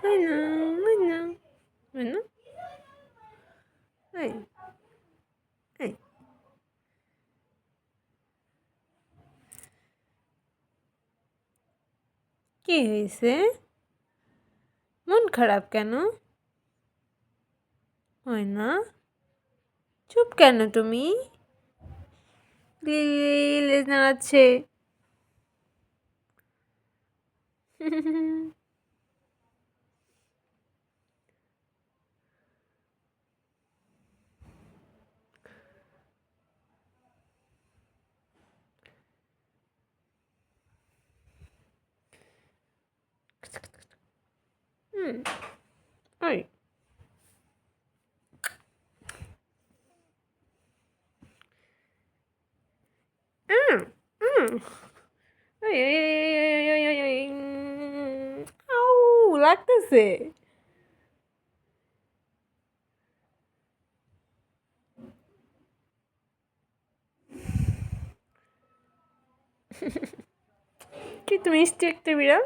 না ওই না এই এই কি হয়েছে মন খারাপ কেন হয় না চুপ কেন তুমি লেজ নাড়াচ্ছে হুম ওই Mm, mm. ওই ওই ওই ওই ওই ওই আউ লাগতেছে কি তুমি মিষ্টি একটা বিড়াল